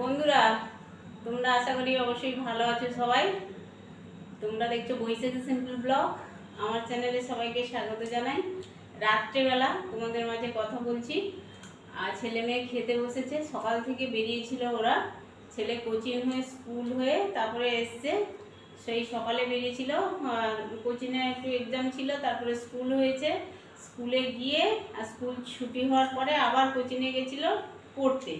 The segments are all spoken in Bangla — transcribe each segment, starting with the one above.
বন্ধুরা, তোমরা আশা করি অবশ্যই ভালো আছো সবাই। তোমরা দেখছ বৈশাখী সিম্পল ব্লগ। আমার চ্যানেলে সবাইকে স্বাগত জানাই। রাত্রেবেলা তোমাদের মাঝে কথা বলছি। আর ছেলে মেয়ে খেতে বসেছে। সকাল থেকে বেরিয়েছিল ওরা। ছেলে কোচিং হয়ে স্কুল হয়ে তারপরে এসছে। সেই সকালে বেরিয়েছিল। কোচিংয়ে একটু এক্সাম ছিল, তারপরে স্কুল হয়েছে। স্কুলে গিয়ে আর স্কুল ছুটি হওয়ার পরে আবার কোচিংয়ে গেছিল পড়তে।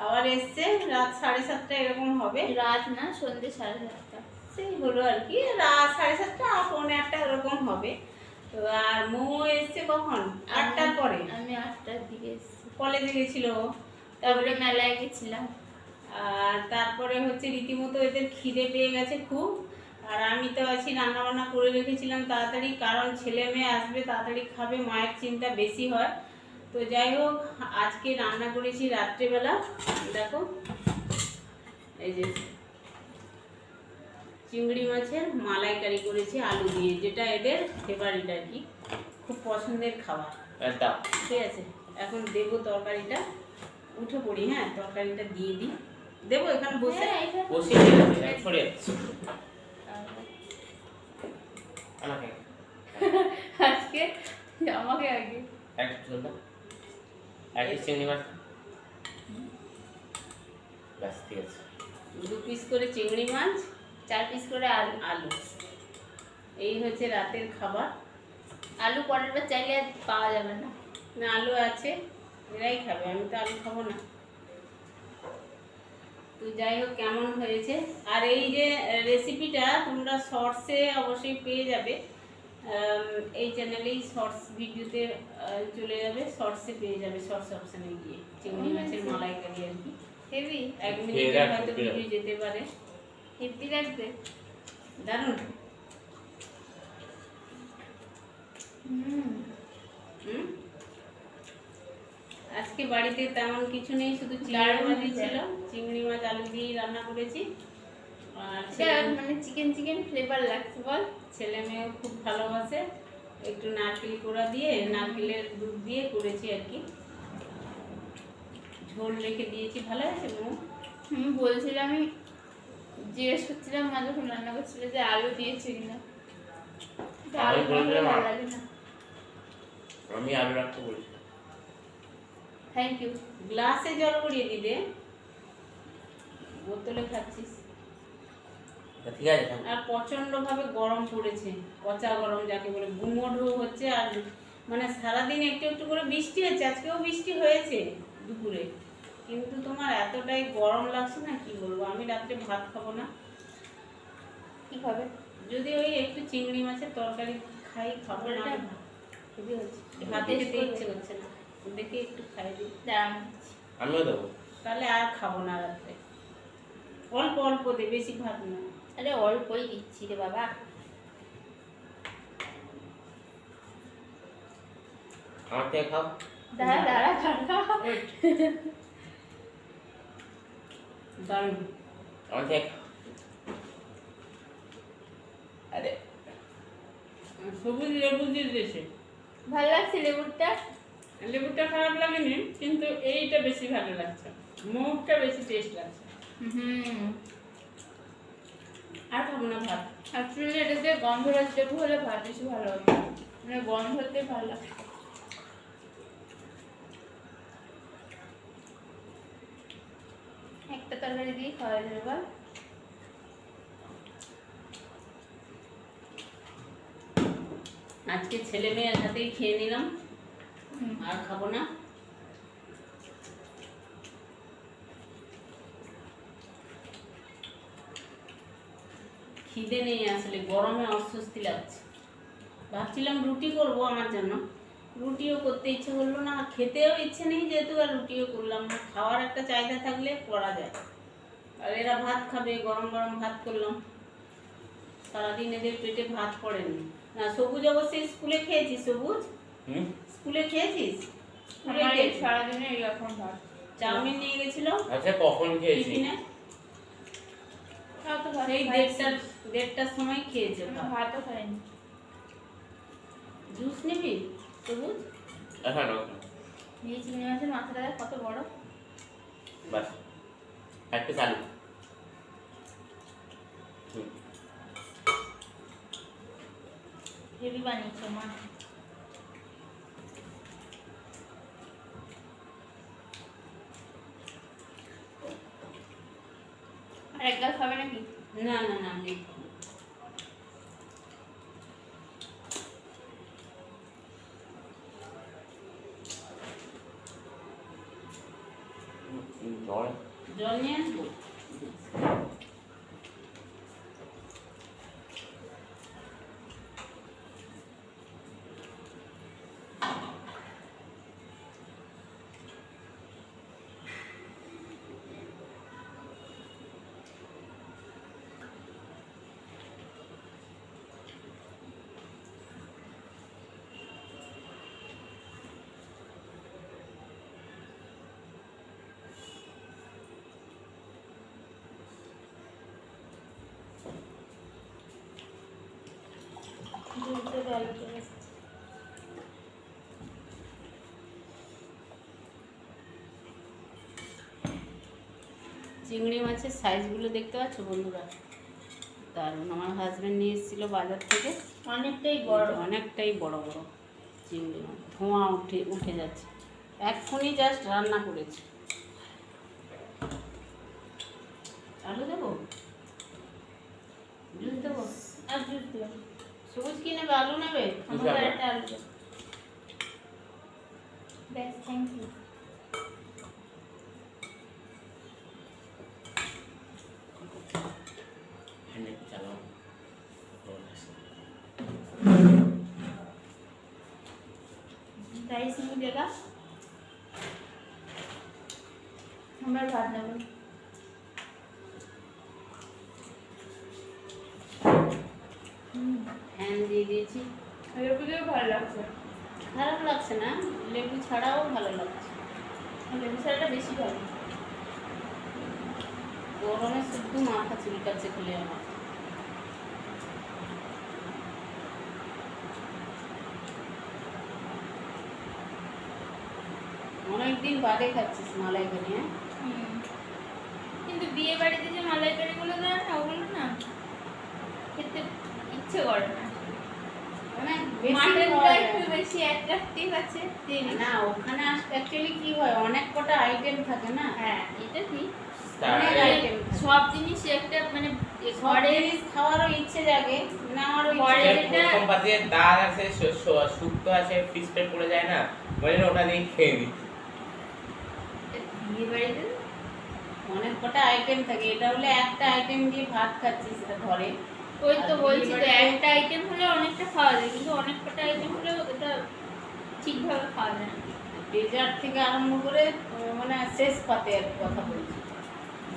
আবার এসছে রাত সাড়ে সাতটা এরকম হবে। রাত না সন্ধ্যে সাড়ে সাতটা। সেই হলো আর কি রাত সাড়ে সাতটা পৌনে আটটা এরকম হবে। তো আর মৌ এসছে কখন? আটটার পরে। আমি আটটার দিকে এসেছি। কলেজে গেছিল তারপরে মেলায় গেছিলাম। আর তারপরে হচ্ছে রীতিমতো এদের খিদে পেয়ে গেছে খুব। আর আমি তো আছি রান্না বান্না করে রেখেছিলাম তাড়াতাড়ি কারণ ছেলে মেয়ে আসবে তাড়াতাড়ি খাবে মায়ের চিন্তা বেশি হয়। তো যাই হোক আজকে রান্না করেছি রাত্রেবেলা। দেখো এই যে চিংড়ি মাছের মালাইকারি করেছি আলু দিয়ে যেটা এদের ফেভারিট আর কি। খুব পছন্দের খাবার। ঠিক আছে এখন দেবো তরকারিটা। উঠে পড়ি হ্যাঁ তরকারিটা দিয়ে দিই। দেবো এখানে বসে। হ্যাঁ, বসে। আমাকে। আজকে আমাকে আগে। এক চিংড়ি মাছ? ঠিক আছে। দু পিস করে চিংড়ি মাছ, চার পিস করে আলু এই হচ্ছে রাতের খাবার। আলু পরের চাইলে আর পাওয়া যাবে না। না, আলু আছে, এরাই খাবে, আমি তো আলু খাব না। তো যাই হোক, কেমন হয়েছে? আর এই যে, রেসিপিটা তোমরা শর্টসে অবশ্যই পেয়ে যাবে। এই চ্যানেলেই শর্টস ভিডিওতে চলে যাবে শর্টসে পেয়ে যাবে শর্টস অপশানে গিয়ে। চিংড়ি মাছের মালাইকারি আর কি। হেভি এক মিনিটে হয়তো ভিডিও যেতে পারে। হেভি লাগবে দারুণ। হুম? আজকে বাড়িতে তেমন কিছু নেই শুধু চিংড়ি মাছই ছিল। চিংড়ি মাছ আলু দিয়েই রান্না করেছি। মানে চিকেন চিকেন ফ্লেভার লাগছে বল। ছেলে মেয়েও খুব ভালোবাসে। একটু নারকেল কোড়া দিয়ে নারকেলের দুধ দিয়ে করেছি আর কি। ঝোল রেখে দিয়েছি ভালো আছে হুম বলছিলাম আমি জিজ্ঞেস করছিলাম মা যখন রান্না করছিল যে আলু দিয়েছে কিনা। আলু ভালো লাগে না। আমি আলু রাখতে বলছি থ্যাংক ইউ গ্লাসে জল গড়িয়ে দিলে বোতলে খাচ্ছিস। ঠিক আছে আর প্রচণ্ড ভাবে গরম পড়েছে পচা গরম যাকে বলে গুমোঢো হচ্ছে আর মানে সারাদিন একটু একটু করে বৃষ্টি হচ্ছে আজকেও বৃষ্টি হয়েছে দুপুরে। কিন্তু তোমার এতটাই গরম লাগছে না কি বলব? আমি রাত্রে ভাত খাব না। কি খাবে? যদি ওই একটু চিংড়ি মাছের তরকারি খাই খাব না। খুবই হচ্ছে। ভাতে খেতে ইচ্ছে করছে না। দেখে একটু খাই দিই আমিও দেবো। তাহলে আর খাব না রাত্রে। অল্প অল্প দে বেশি ভাত না। আরে অল্পই দিচ্ছি রে বাবা। আমার খাও। দাঁড়া দাঁড়া দাঁড়া। দারুণ। আমার আরে। সবুজ লেবু দিয়ে দিয়েছে। ভালো লাগছে লেবুরটা? লেবুটা খারাপ লাগেনি কিন্তু এইটা বেশি ভালো লাগছে। মুখটা বেশি টেস্ট লাগছে। হুম। আর খাব না ভাত। অ্যাকচুয়ালি এটাতে গন্ধরাজ লেবু হলে ভাত বেশি ভালো হতো মানে গন্ধতে ভালো লাগছে একটা তরকারি দিয়ে খাওয়া যাবে বল। আজকে ছেলে মেয়ের হাতেই খেয়ে নিলাম। আর খাব না। খিদে নেই আসলে গরমে অস্বস্তি লাগছে। ভাবছিলাম রুটি করব আমার জন্য। রুটিও করতে ইচ্ছে করল না খেতেও ইচ্ছে নেই যেহেতু আর রুটিও করলাম না। খাওয়ার একটা চাহিদা থাকলে করা যায়। আর এরা ভাত খাবে গরম গরম ভাত করলাম। সারাদিন এদের পেটে ভাত পড়েনি। না সবুজ অবশ্যই স্কুলে খেয়েছিস সবুজ? হুম? স্কুলে খেয়েছিস? খেয়েছিস? সারাদিনে এইরকম ভাত। চাউমিন নিয়ে গেছিল? আচ্ছা কখন খেয়েছি টিফিনে? তাও তো ভাত সেই দেড়টার দেড়টার সময় খেয়েছে ভাতও খাইনি। জুস নিবি? সবুজ এখন এই চিংড়ি মাছের মাথাটা কত বড়। বাস একটা চালু। হেভি বানিয়েছো মা। আর এক গাল খাবে নাকি? না না জল জল নিয়ে আসব চিংড়ি মাছের সাইজগুলো দেখতে পাচ্ছ বন্ধুরা? দারুণ। আমার হাজব্যান্ড নিয়ে এসেছিল বাজার থেকে। অনেকটাই বড়। অনেকটাই বড় বড় চিংড়ি মাছ। ধোঁয়া উঠে উঠে যাচ্ছে। এক্ষুনি জাস্ট রান্না করেছি আলু দেবো জুস দেবো আর জুস দিও সবুজ কি নেবে আলু নেবে আমার যাবে। একটা আলু দাও। ব্যাস থ্যাংক দিয়ে দিয়েছি। লেবুটাও ভালো লাগছে। খারাপ লাগছে না লেবু ছাড়াও ভালো লাগছে। লেবু ছাড়াটা বেশি ভালো। গরমে শুধু মাথা চুলকাচ্ছে খুলে আমার। অনেকদিন বাদে খাচ্ছিস মালাইকারি হ্যাঁ? হুম। কিন্তু বিয়ে বাড়িতে যে মালাইকারিগুলো দেয় না ওগুলো না খেতে ইচ্ছে করে না। না ওখানে অ্যাকচুয়ালি কি হয় অনেক কটা আইটেম থাকে না? হ্যাঁ এটা। সব জিনিস একটা মানে ঘরে খাওয়ারও ইচ্ছে জাগে নেওয়ারও ইচ্ছে ঘরে- জাগে। এটা- প্রথম পাতে ডাল আছে শুক্তো আছে ফিস পেট পড়ে যায় না বলে ওটা দিয়ে খেয়ে বিয়ে বাড়িতে? অনেক কটা আইটেম থাকে এটা হলে একটা আইটেম দিয়ে ভাত খাচ্ছিস সেটা ধরে ওই তো বলছি তো একটা আইটেম হলে অনেকটা খাওয়া যায় কিন্তু অনেক কটা আইটেম হলে ওটা ঠিকভাবে খাওয়া যায় না। ডেজার্ট থেকে আরম্ভ করে মানে শেষ পাতে আর কথা বলছি।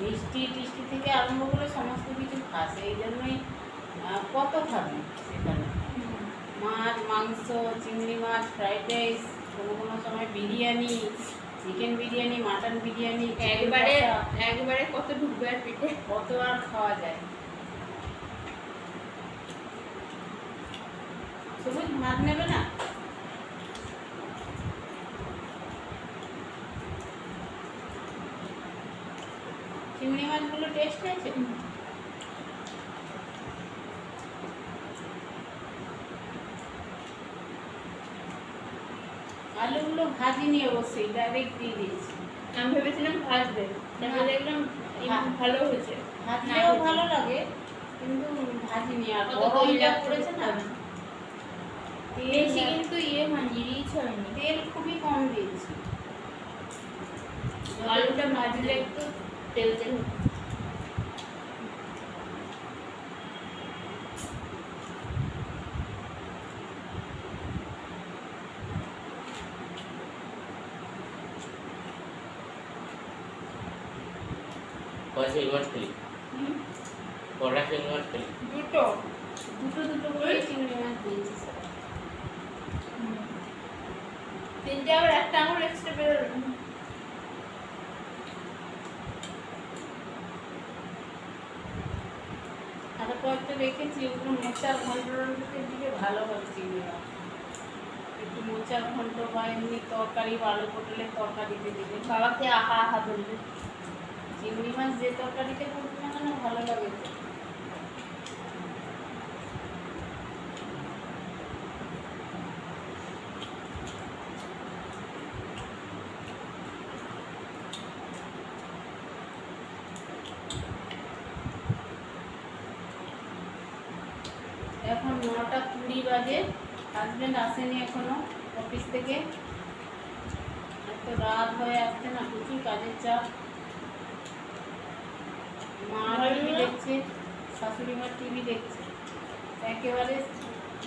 মিষ্টি টিষ্টি থেকে আরম্ভ করে সমস্ত কিছু খাস এই জন্যই কত খাবি সেখানে? মাছ মাংস চিংড়ি মাছ ফ্রাইড রাইস কোনো কোনো সময় বিরিয়ানি চিকেন বিরিয়ানি মাটন বিরিয়ানি একবারে একবারে কত ঢুকবে আর পেটে? কত আর খাওয়া যায়? সবুজ নেবে না? চিংড়ি মাছগুলো টেস্ট আছে আলুগুলো ভাজিনি অবশ্যই ডাইরেক্ট দিয়ে দিয়েছি। আমি ভেবেছিলাম ভাজবে। তারপরে দেখলাম। ভালো হয়েছে। ভাজলেও ভালো লাগে কিন্তু ভাজিনি আর অত গরম দই যা লাগছে পড়েছে না? বেশি কিন্তু ইয়ে হয়নি রিচ হয়নি তেল খুবই কম দিয়েছি। আলুটা ভাজলে একটু তেল তেল হতো। কয় খেলি? কটা সিল মাছ খেলি? দুটো। দুটো দুটো করে চিংড়ি মাছ দিয়েছি স্যার হুম। তিনটে আবার একটা আঙুল এক্সট্রা বেরোলো আর কয়েকটা রেখেছি ওগুলো মোচার ঘন্টর দিকে ভালো হবে চিংড়ি একটু মোচার ঘন্ট বা এমনি তরকারি বা পটলের তরকারিতে দিলে। বাবাকে আহা আহা বলবে। চিংড়ি মাছ যে তরকারিতে করতে না ভালো লাগে এখন নটা কুড়ি বাজে। হাজবেন্ড আসেনি এখনও অফিস থেকে। এত রাত হয়ে আসছে না প্রচুর কাজের চাপ। মা টিভি দেখছে শাশুড়ি মা টিভি দেখছে। একেবারে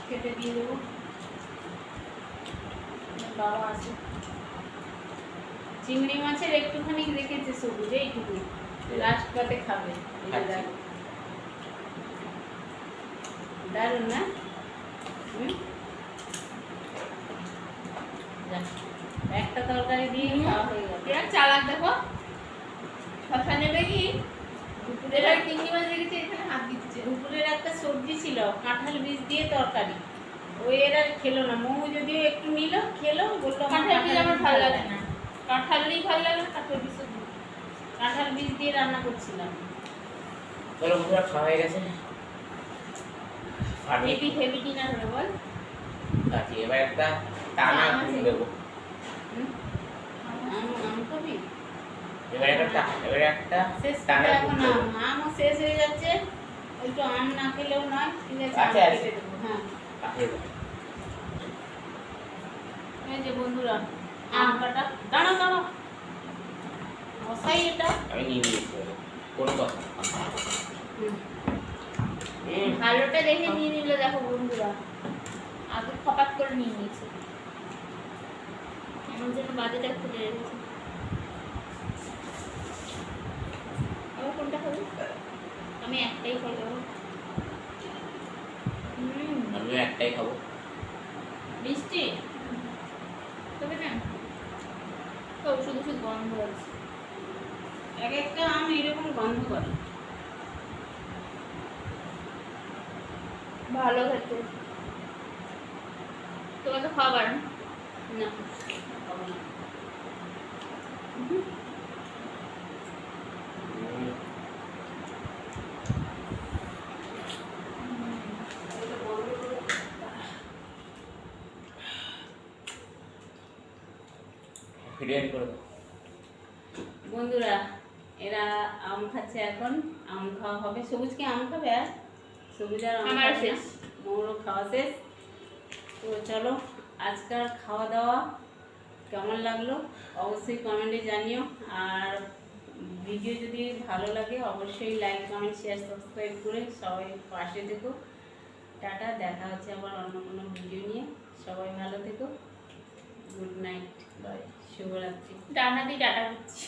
খেতে দিয়ে দেবো। বাবা আসে। চিংড়ি মাছের একটুখানি রেখেছে সবুজ এইটুকু লাস্ট পাতে খাবে। দারুণ না একটা তরকারি দিয়ে খাওয়া হয়ে গেল এরা চালাক দেখো শশা নেবে কি দুপুরে আর চিংড়ি মাছ রেখেছে এখানে হাত দিচ্ছে দুপুরের একটা সবজি ছিল কাঁঠাল বীজ দিয়ে তরকারি ওই এরা খেলো না মৌ যদিও একটু নিল খেলো বলল কাঁঠাল বীজ আমার ভালো লাগে না কাঁঠালই ভালো লাগে না কাঁঠাল বীজ কাঁঠাল বীজ দিয়ে রান্না করছিলাম চলো বন্ধুরা খাওয়া হয়ে গেছে আমি হেভি হেভি ডিনার হবে বল। আছি এবার একটা টানা হ্যাঁ, দেবো। হুম? আম আম এবার একটা এবার একটা শেষ টানা এখন আম। শেষ হয়ে যাচ্ছে। একটু আম না খেলেও নয় ঠিক আছে দেবো। হ্যাঁ। এই যে বন্ধুরা আম কাটা। দাঁড়া দাঁড়া মশাই এটা। আমি নিয়ে নিয়েছি কোনো কথা হুম। ভালোটা দেখে নিয়ে নিল দেখো বন্ধুরা। আগে খপাত করে নিয়ে নিয়েছে। আমার জন্য বাজেটা খুলে রেখেছে। আবার কোনটা খাবি আমি একটাই হুম। আমিও একটাই খাব। মিষ্টি? তবে না। তো শুধু শুধু গন্ধ আছে। এক একটা আম এরকম গন্ধ করে। ভালো খেতে। তোমাকে খাবার? না। করে বন্ধুরা এরা আম খাচ্ছে এখন। আম খাওয়া হবে। সবুজ কি আম খাবে আর? আমার শেষ। মৌরও খাওয়া শেষ। তো চলো আজকাল খাওয়া দাওয়া কেমন লাগল? অবশ্যই কমেন্টে জানিও। আর ভিডিও যদি ভালো লাগে অবশ্যই লাইক কমেন্ট শেয়ার সাবস্ক্রাইব করে সবাই পাশে থেকো। টাটা দেখা হচ্ছে আবার অন্য কোনো ভিডিও নিয়ে। সবাই ভালো থেকো। গুড নাইট বাই শুভরাত্রি। ডানা দিয়ে ডাটা করছি।